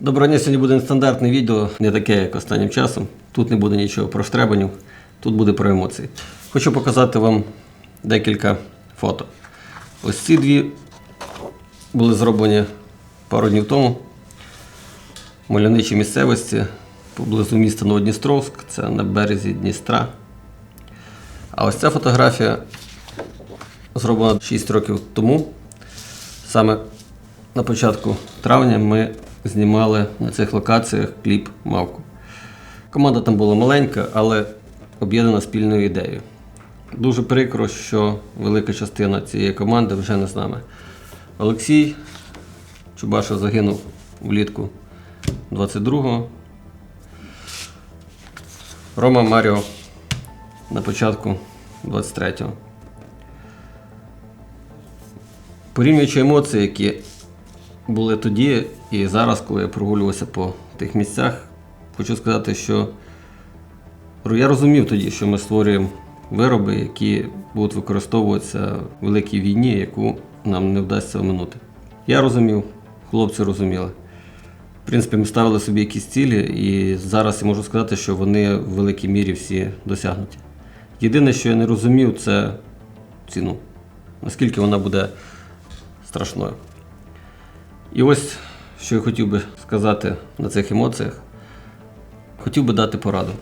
Доброго дня, сьогодні буде нестандартне відео, не таке, як останнім часом. Тут не буде нічого про штребанів, тут буде про емоції. Хочу показати вам декілька фото. Ось ці дві були зроблені пару днів тому в мальовничій місцевості поблизу міста Новодністровськ, це на березі Дністра. А ось ця фотографія зроблена 6 років тому. Саме на початку травня ми знімали на цих локаціях кліп Мавку. Команда там була маленька, але об'єднана спільною ідеєю. Дуже прикро, що велика частина цієї команди вже не з нами. Олексій Чубаша загинув влітку 22-го. Рома Маріо на початку 23-го. Порівнюючи емоції, які були тоді і зараз, коли я прогулювався по тих місцях, хочу сказати, що я розумів тоді, що ми створюємо вироби, які будуть використовуватися в великій війні, яку нам не вдасться оминути. Я розумів, хлопці розуміли. В принципі, ми ставили собі якісь цілі, і зараз я можу сказати, що вони в великій мірі всі досягнуті. Єдине, що я не розумів, це ціну. Наскільки вона буде страшною. І ось що я хотів би сказати на цих емоціях. Хотів би дати пораду.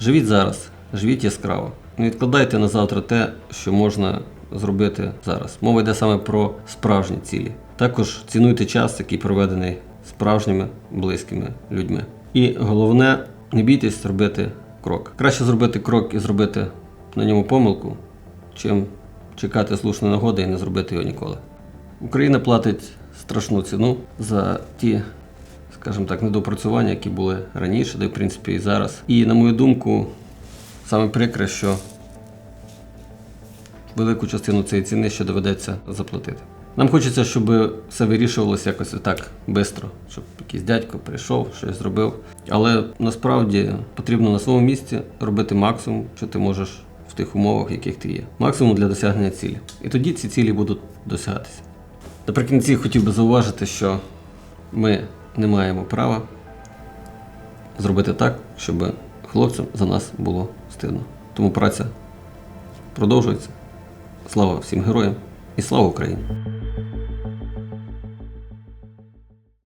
Живіть зараз, живіть яскраво. Не відкладайте на завтра те, що можна зробити зараз. Мова йде саме про справжні цілі. Також цінуйте час, який проведений справжніми близькими людьми. І головне, не бійтесь зробити крок. Краще зробити крок і зробити на ньому помилку, чим чекати слушної нагоди і не зробити його ніколи. Україна платить страшну ціну за ті, скажімо так, недопрацювання, які були раніше, де в принципі і зараз. І на мою думку, саме прикре, що велику частину цієї ціни ще доведеться заплатити. Нам хочеться, щоб все вирішувалося якось так швидко, щоб якийсь дядько прийшов, щось зробив. Але насправді потрібно на своєму місці робити максимум, що ти можеш в тих умовах, в яких ти є. Максимум для досягнення цілі. І тоді ці цілі будуть досягатися. Наприкінці хотів би зауважити, що ми не маємо права зробити так, щоб хлопцям за нас було стидно. Тому праця продовжується. Слава всім героям і слава Україні!